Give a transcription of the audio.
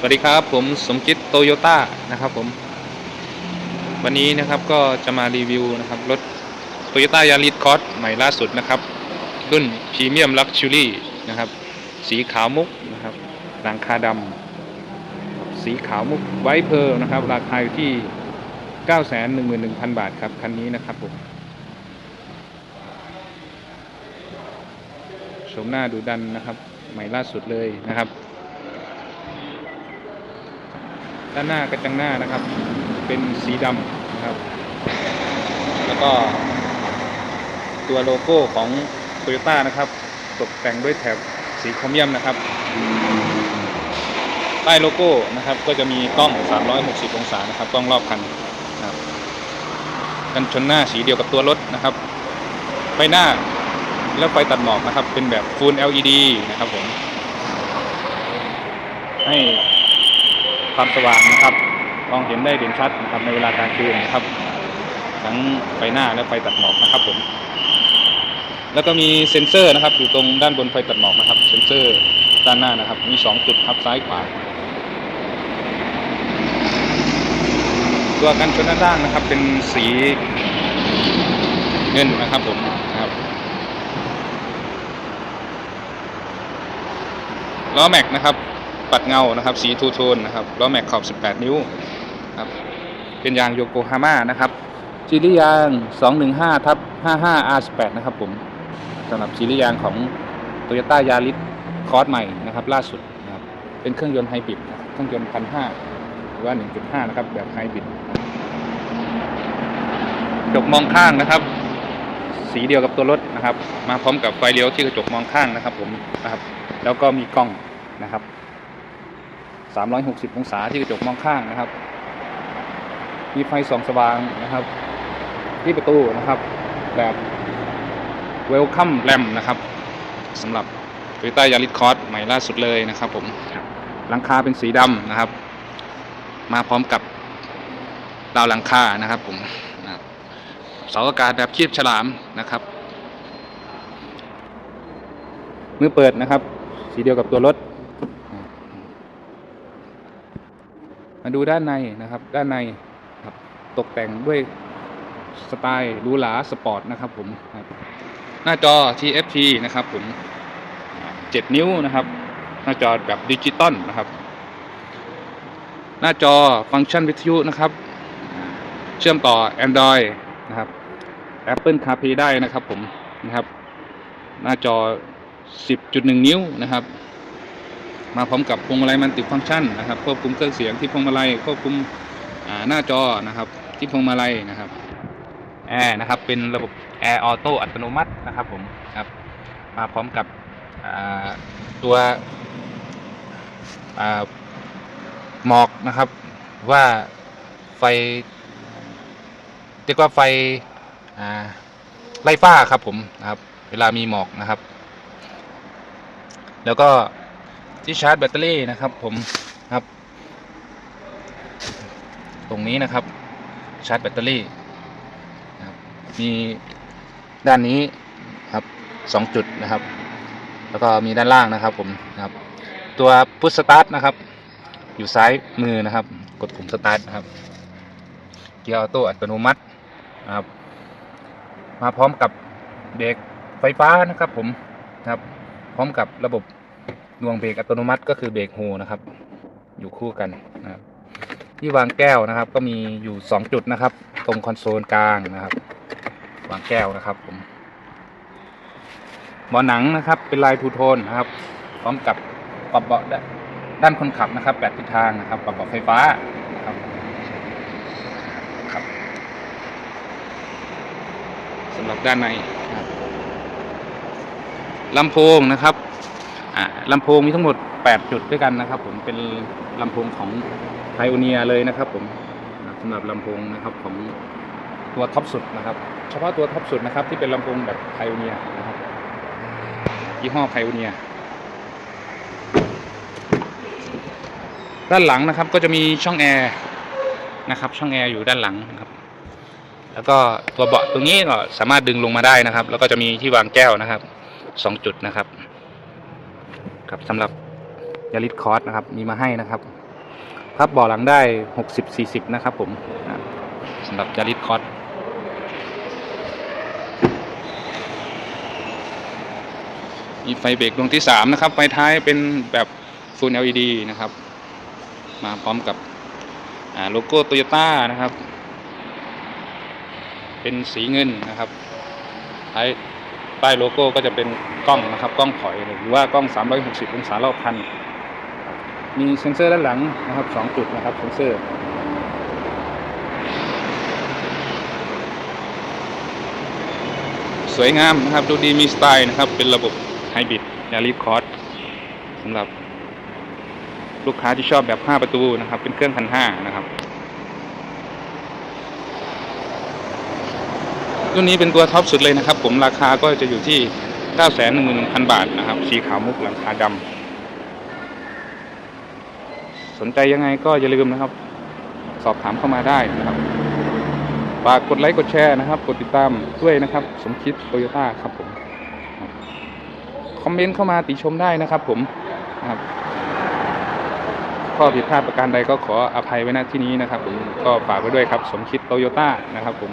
สวัสดีครับผมสมคิดโตโยต้านะครับผม วันนี้นะครับก็จะมารีวิวนะครับรถ Toyota Yaris Cross ใหม่ล่าสุดนะครับ รุ่นพรีเมียมลักชัวรี่นะครับ สีขาวมุกนะครับหลังคาดำสีขาวมุกไวท์เพร์ลนะครับ ราคาอยู่ที่ 911,000 บาทครับ คันนี้นะครับผมชมหน้าดูดันนะครับ ใหม่ล่าสุดเลยนะครับ ด้านหน้ากระจังหน้านะครับ เป็นสีดำนะครับ แล้วก็ตัวโลโก้ของ Toyota นะครับ ตกแต่งด้วยแถบสีครเมียมนะครับ ใต้โลโก้นะครับ ก็จะมีกล้อง 360 องศานะครับ กล้องรอบคันนะครับ กันชนหน้าสีเดียวกับตัวรถนะครับไฟหน้าแล้วไฟตัดหมอกนะครับ เป็นแบบ Full LED นะครับผมให้ ความสว่างนะครับ มองเห็นได้เด่นชัดนะครับในเวลากลางคืนนะครับ ทั้งไฟหน้าและไฟตัดหมอกนะครับผม แล้วก็มีเซ็นเซอร์นะครับ อยู่ตรงด้านบนไฟตัดหมอกนะครับ เซ็นเซอร์ด้านหน้านะครับ มี 2 จุดครับซ้ายขวา ตัวกันชนด้านล่างนะครับ เป็นสีเงินนะครับผมครับล้อแม็กนะครับ ปัดเงานะครับ สีทูโทนนะครับล้อแม็กขอบ 18 นิ้วครับเป็นยางโยโกฮาม่านะครับซีรีส์ยาง 215ทับ55 R18 นะครับผมสำหรับซีรีส์ยางของ Toyota Yaris Cross ใหม่นะครับ ล่าสุดนะครับเป็นเครื่องยนต์ไฮบริดเครื่องยนต์1,500หรือว่า 1.5 นะครับ แบบไฮบริดกระจกมองข้างนะครับ สีเดียวกับตัวรถนะครับ มาพร้อมกับไฟเลี้ยวที่กระจกมองข้างนะครับ ผมนะครับ แล้วก็มีกล้องนะครับ 360 องศาที่กระจกมองข้างนะครับ มีไฟส่องสว่างนะครับ ที่ประตูนะครับแบบ Welcome Lamp นะครับสำหรับ Toyota Yaris Cross ใหม่ล่าสุดเลยนะครับผมหลังคาเป็นสีดำนะครับ มาพร้อมกับราวหลังคานะครับผมเสาอากาศแบบคีบฉลามนะครับมือเปิดนะครับ สีเดียวกับตัวรถ มาดูด้านในนะครับ ด้านในครับตกแต่งด้วยสไตล์หรูหราสปอร์ตนะครับผมครับหน้าจอ TFT นะครับผม 7 นิ้วนะครับ หน้าจอแบบดิจิตอลนะครับ หน้าจอฟังก์ชันวิทยุนะครับ เชื่อมต่อ Android นะครับ Apple CarPlay ได้นะครับผมนะครับ หน้าจอ 10.1 นิ้วนะครับ มาพร้อมกับพวงมาลัยมันติดฟังก์ชันนะครับควบคุมเครื่องเสียงที่พวงมาลัยควบคุมหน้าจอนะครับที่พวงมาลัยนะครับแอร์นะครับเป็นระบบแอร์ออโต้อัตโนมัตินะครับผมครับมาพร้อมกับตัวหมอกนะครับว่าไฟเรียกว่าไฟไล่ฟ้าครับผมนะครับ เวลามีหมอกนะครับ แล้วก็ ที่ชาร์จแบตเตอรี่นะครับ ผมครับ ตรงนี้นะครับ ชาร์จแบตเตอรี่นะครับมีด้านนี้ครับสองจุดนะครับ แล้วก็มีด้านล่างนะครับ ผมนะครับ ตัวพุชสตาร์ทนะครับ อยู่ซ้ายมือนะครับ กดปุ่มสตาร์ทนะครับ เกียร์ออโต้อัตโนมัตินะครับ มาพร้อมกับเบรกไฟฟ้านะครับ ผมนะครับ พร้อมกับระบบ ดวงเบรกอัตโนมัติก็คือเบรกโฮนะครับ อยู่คู่กันนะครับที่วางแก้วนะครับ ก็มีอยู่สองจุดนะครับ ตรงคอนโซลกลางนะครับ วางแก้วนะครับผมเบาะหนังนะครับเป็นลายทูโทนนะครับ พร้อมกับปรับเบาะด้านคนขับนะครับแปดทิศทางนะครับปรับเบาะไฟฟ้านะครับครับสำหรับด้านในลำโพงนะครับ ลำโพงมีทั้งหมด 8 จุดด้วยกันนะครับผมเป็นลำโพงของไพโอเนียเลยนะครับผมสำหรับลำโพงนะครับของตัวท็อปสุดนะครับ เฉพาะตัวท็อปสุดนะครับที่เป็นลำโพงแบบไพโอเนียนะครับยี่ห้อไพโอเนียด้านหลังนะครับก็จะมีช่องแอร์นะครับช่องแอร์อยู่ด้านหลังนะครับแล้วก็ตัวเบาะตรงนี้ก็สามารถดึงลงมาได้นะครับ แล้วก็จะมีที่วางแก้วนะครับสองจุดนะครับ ครับสำหรับยาริสคอร์สนะครับ มีมาให้นะครับ พับเบาะหลังได้ 60-40 นะครับผมสำหรับจาริสคอร์สมีไฟเบรกดวงที่ 3 นะครับ ไฟท้ายเป็นแบบ Full LED นะครับ มาพร้อมกับโลโก้โตโยต้านะครับ เป็นสีเงินนะครับท้าย ใต้โลโก้ก็จะเป็นกล้องนะครับกล้องถอยหรือว่ากล้อง 360 องศารอบคัน มีเซ็นเซอร์ด้านหลังนะครับ2จุดนะครับเซ็นเซอร์สวยงามนะครับดูดีมีสไตล์นะครับ เป็นระบบไฮบริดยาริคอร์สสำหรับลูกค้าที่ชอบแบบ 5 ประตูนะครับ เป็นเครื่องพันห้านะครับ รุ่นนี้เป็นตัวท็อปสุดเลยนะครับ ผมราคาก็จะอยู่ที่ 911,000 บาทนะครับ สีขาวมุกหลังคาดำสนใจยังไงก็อย่าลืมนะครับ สอบถามเข้ามาได้นะครับฝากกดไลค์กดแชร์นะครับ กดติดตามด้วยนะครับ สมคิดโตโยต้าครับผมคอมเมนต์เข้ามาติชมได้นะครับ ผมนะครับข้อผิดพลาดประการใดก็ขออภัยไว้ณที่นี้นะครับ ผมก็ฝากไว้ด้วยครับ สมคิดโตโยต้านะครับ ผม